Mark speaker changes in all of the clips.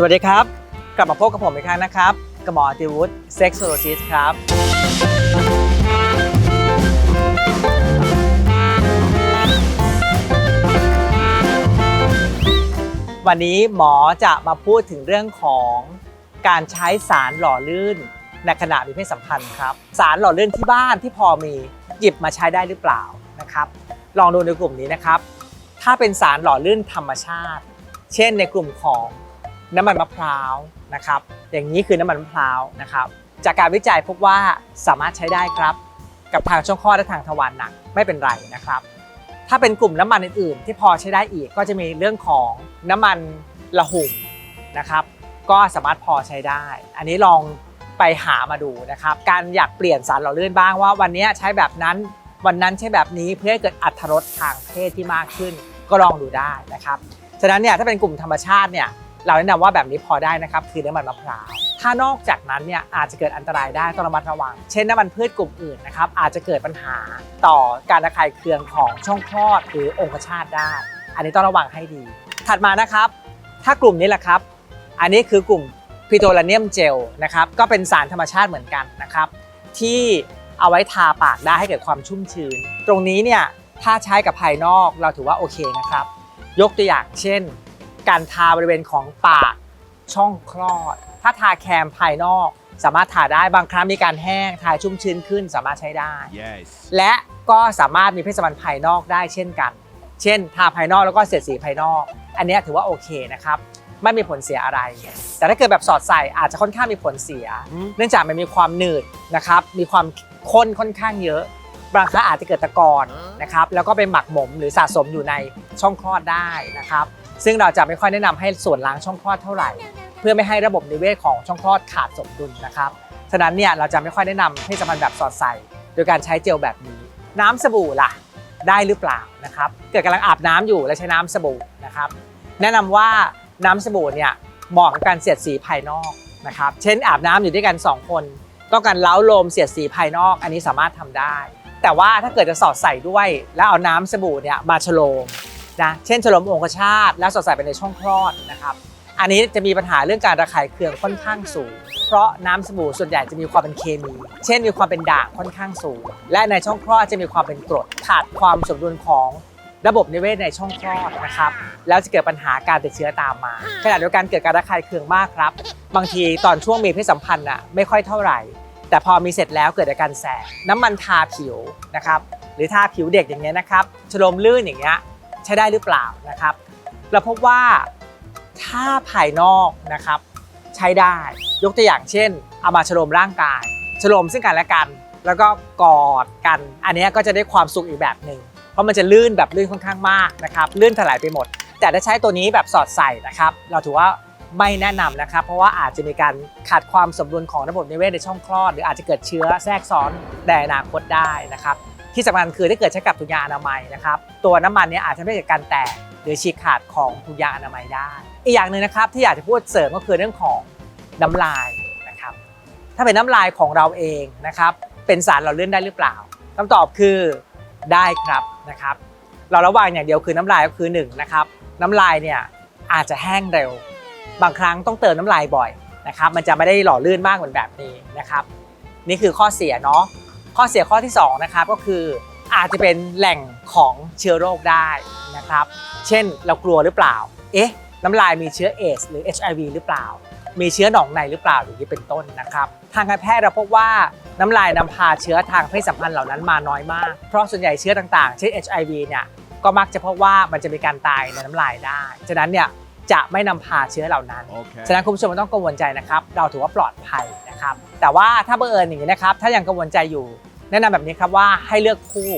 Speaker 1: สวัสดีครับ กลับมาพบกับผมอีกครั้งนะครับกับหมอติวุฒิเซ็กซ์โซโลจิสครับ วันนี้หมอจะมาพูดถึงเรื่องของการใช้สารหล่อลื่นในขณะมีเพศสัมพันธ์ครับ สารหล่อลื่นที่บ้านที่พอมีหยิบมาใช้ได้หรือเปล่านะครับ ลองดูในกลุ่มนี้นะครับ ถ้าเป็นสารหล่อลื่นธรรมชาติ เช่นในกลุ่มของ น้ำมันมะพร้าวนะครับอย่างนี้คือน้ำมันมะพร้าวนะครับจากการวิจัยพบว่าสามารถใช้ได้ครับ กับทางช่องคลอดและทางทวารหนักไม่เป็นไรนะครับ ถ้าเป็นกลุ่มน้ำมันอื่นๆ ที่พอใช้ได้อีกก็จะมีเรื่องของน้ำมันละหุ่งนะครับ ก็สามารถพอใช้ได้ อันนี้ลองไปหามาดูนะครับ การอยากเปลี่ยนสารหล่อลื่นบ้างว่า วันนี้ใช้แบบนั้นวันนั้นใช้แบบนี้เพื่อให้เกิดอัตรสทางเพศที่มากขึ้น ก็ลองดูได้นะครับฉะนั้นเนี่ยถ้าเป็นกลุ่มธรรมชาติเนี่ย เราแนะนำว่าแบบนี้พอได้นะครับคือน้ำมันมะพร้าวถ้านอกจากนั้นเนี่ยอาจจะเกิดอันตรายได้ต้องระมัดระวัง เช่นน้ำมันพืชกลุ่มอื่นนะครับอาจจะเกิดปัญหาต่อการระคายเคืองของช่องคลอดหรือองคชาตได้ อันนี้ต้องระวังให้ดี ถัดมานะครับ ถ้ากลุ่มนี้แหละครับ อันนี้คือกลุ่มพิโตลเนียมเจลนะครับก็เป็นสารธรรมชาติเหมือนกันนะครับที่เอาไว้ทาปากได้ให้เกิดความชุ่มชื้น ตรงนี้เนี่ยถ้าใช้กับภายนอกเราถือว่าโอเคนะครับ ยกตัวอย่างเช่น การทาบริเวณของปากช่องคลอด ถ้าทาแคมภายนอก สามารถทาได้บางครั้งมีการแห้งทาชุ่มชื้นขึ้นสามารถใช้ได้
Speaker 2: Yes.
Speaker 1: และก็สามารถมีเพศสัมพันธ์ภายนอกได้เช่นกัน เช่น ทาภายนอกแล้วก็เสียดสีภายนอก อันนี้ถือว่าโอเคนะครับไม่มีผลเสียอะไรแต่ถ้าเกิดแบบสอดใส่อาจจะค่อนข้างมีผลเสีย เนื่องจากมันมีความหนืดนะครับ มีความข้นค่อนข้างเยอะ บางครั้งอาจจะเกิดตะกอนนะครับ แล้วก็ไปหมักหมมหรือสะสมอยู่ในช่องคลอดได้นะครับ ซึ่งเราจะไม่ค่อยแนะนำให้ส่วนล้างช่องคลอดเท่าไหร่ เพื่อไม่ให้ระบบนิเวศของช่องคลอดขาดสมดุลนะครับฉะนั้นเนี่ยเราจะไม่ค่อยแนะนำเพศสัมพันธ์แบบสอดใส่ โดยการใช้เจลแบบนี้ น้ำสบู่ล่ะได้หรือเปล่านะครับเกิดกำลังอาบน้ำอยู่แล้วใช้น้ำสบู่นะครับแนะนำว่าน้ำสบู่เนี่ยเหมาะกับการเสียดสีภายนอกนะครับเช่นอาบน้ำอยู่ด้วยกัน 2 คนต้องการเล้าโลมเสียดสีภายนอก อันนี้สามารถทำได้ แต่ว่าถ้าเกิดจะสอดใส่ด้วย แล้วเอาน้ำสบู่เนี่ยมาฉโลม นะเช่นฉลมองคชาตแล้วสอดใส่ไปในช่องคลอดนะครับอันนี้จะมีปัญหาเรื่องการระคายเคืองค่อนข้างสูง เพราะน้ำสบู่ส่วนใหญ่จะมีความเป็นเคมี เช่นมีความเป็นด่างค่อนข้างสูง และในช่องคลอดจะมีความเป็นกรดขาดความสมดุลของระบบนิเวศในช่องคลอดนะครับ แล้วจะเกิดปัญหาการติดเชื้อตามมาขณะเดียวกันเกิดการระคายเคืองมากครับ บางทีตอนช่วงมีเพศสัมพันธ์อะไม่ค่อยเท่าไหร่ แต่พอมีเสร็จแล้วเกิดอาการแสบน้ำมันทาผิวนะครับหรือทาผิวเด็กอย่างเงี้ยนะครับชโลมลื่นอย่างเงี้ย ช้ได้หรือเปล่านะครับ เราพบว่าถ้าภายนอกนะครับใช้ได้ยกตัวอย่างเช่น เอามาฉลมร่างกาย ฉลมซึ่งกันและกัน แล้วก็กอดกัน อันนี้ก็จะได้ความสุขอีกแบบหนึ่งเพราะมันจะลื่นแบบลื่นค่อนข้างมากนะครับลื่นถลายไปหมด แต่ถ้าใช้ตัวนี้แบบสอดใส่นะครับ เราถือว่าไม่แนะนำนะครับ เพราะว่าอาจจะมีการขาดความสมดุลของระบบนิเวศในช่องคลอด หรืออาจจะเกิดเชื้อแทรกซ้อนในอนาคตได้นะครับ ที่สำคัญคือถ้าเกิดใช้กับถุงยางอนามัยนะครับตัวน้ำมันเนี้อาจจะทำให้เกิดการแตกหรือฉีกขาดของถุงยางอนามัยได้ อีกอย่างหนึ่งนะครับที่อยากจะพูดเสริมก็คือเรื่องของน้ำลายนะครับถ้าเป็นน้ำลายของเราเองนะครับเป็นสารหล่อลื่อนได้หรือเปล่าคำตอบคือได้ครับนะครับ เราระวังอย่างเดียวคือน้ำลายก็คือหนึ่งนะครับน้ำลายเนี่ยอาจจะแห้งเร็ว บางครั้งต้องเติมน้ำลายบ่อยนะครับ มันจะไม่ได้หล่อลื่นมากเหมือนแบบนี้นะครับ นี่คือข้อเสียเนาะ ข้อเสียข้อที่2นะครับก็คืออาจจะเป็นแหล่งของเชื้อโรคได้นะครับ เช่นเรากลัวหรือเปล่า เอ๊ะ น้ำลายมีเชื้อเอสหรือ HIV หรือเปล่า มีเชื้อหนองในหรือเปล่าอย่างนี้เป็นต้นนะครับ ทางการแพทย์เราพบว่าน้ำลายนำพาเชื้อทางเพศสัมพันธ์เหล่านั้นมาน้อยมาก เพราะส่วนใหญ่เชื้อต่างๆ เช่น HIV เนี่ยก็มักจะพบว่ามันจะมีการตายในน้ำลายได้ ฉะนั้นเนี่ย จะไม่นำพาเชื้อเหล่านั้น
Speaker 2: Okay.
Speaker 1: ฉะนั้นคุณผู้ชมไม่ต้องกังวลใจนะครับ เราถือว่าปลอดภัยนะครับ แต่ว่าถ้าบังเอิญอย่างนี้นะครับ ถ้ายังกังวลใจอยู่ แนะนำแบบนี้ครับว่าให้เลือกคู่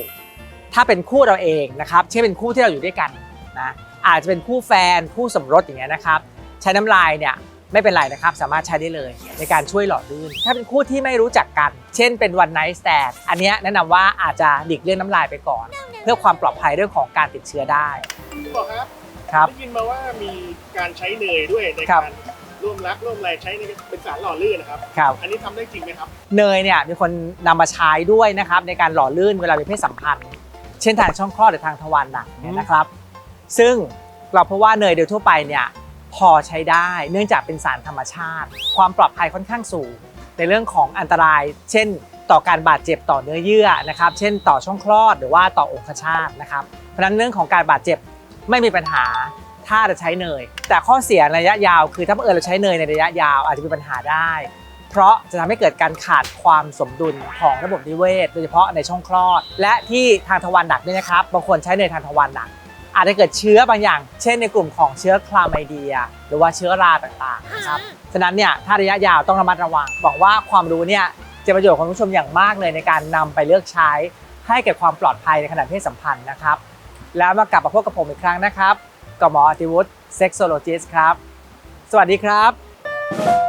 Speaker 1: ถ้าเป็นคู่เราเองนะครับ เช่นเป็นคู่ที่เราอยู่ด้วยกันนะ อาจจะเป็นคู่แฟน คู่สมรสอย่างเงี้ยนะครับ ใช้น้ำลายเนี่ยไม่เป็นไรนะครับ สามารถใช้ได้เลยในการช่วยหล่อลื่น ถ้าเป็นคู่ที่ไม่รู้จักกัน เช่นเป็นวันไนท์สแตนอันเนี้ยแนะนำว่าอาจจะหลีกเลี่ยงน้ำลายไปก่อน เพื่อความปลอดภัยเรื่องของการติดเชื้อได้
Speaker 3: คุณบอกครับ
Speaker 1: ครับ
Speaker 3: ได้ยินมาว่ามีการใช้เนยด้วยใน
Speaker 1: ครั
Speaker 3: กา
Speaker 1: บ
Speaker 3: รร่วมรักร่วมอะไรใช้ในเป็นสารหล่อลื่นนะครับ
Speaker 1: ครับ
Speaker 3: อันนี้ทำได้จริงไหมครับ
Speaker 1: เนยเนี่ยมีคนนำมาใช้ด้วยนะครับในการหล่อลื่นเวลามีเพศสัมพันธ์ เช่นทางช่องคลอดหรือทางทวารหนักเนี่ยนะครับ ซึ่งเราพบว่าเนยโดยทั่วไปเนี่ยพอใช้ได้ เนื่องจากเป็นสารธรรมชาติ ความปลอดภัยค่อนข้างสูง ในเรื่องของอันตราย เช่น ต่อการบาดเจ็บต่อเนื้อเยื่อนะครับ เช่น ต่อช่องคลอดหรือว่าต่อองคชาตนะครับ เพราะฉะนั้นเรื่องของการบาดเจ็บ ไม่มีปัญหาถ้าจะใช้เนย แต่ข้อเสียในระยะยาวคือถ้าเออเราใช้เนยในระยะยาวอาจจะมีปัญหาได้ เพราะจะทำให้เกิดการขาดความสมดุลของระบบนิเวศ โดยเฉพาะในช่องคลอด และที่ทางทวารหนักเนี่ยนะครับบางคนใช้เนยทางทวารหนัก อาจจะเกิดเชื้อบางอย่าง เช่นในกลุ่มของเชื้อคลาไมเดีย หรือว่าเชื้อราต่างๆนะครับฉะนั้นเนี่ยถ้าระยะยาวต้องระมัดระวังบอกว่าความรู้เนี่ยจะประโยชน์ของคุณผู้ชมอย่างมากเลยในการนำไปเลือกใช้ให้เกิดความปลอดภัยในขณะเพศสัมพันธ์นะครับ แล้วมากลับมาพบกับผมอีกครั้งนะครับกับหมออติวุฒิเซ็กโซโลจิสครับ สวัสดีครับ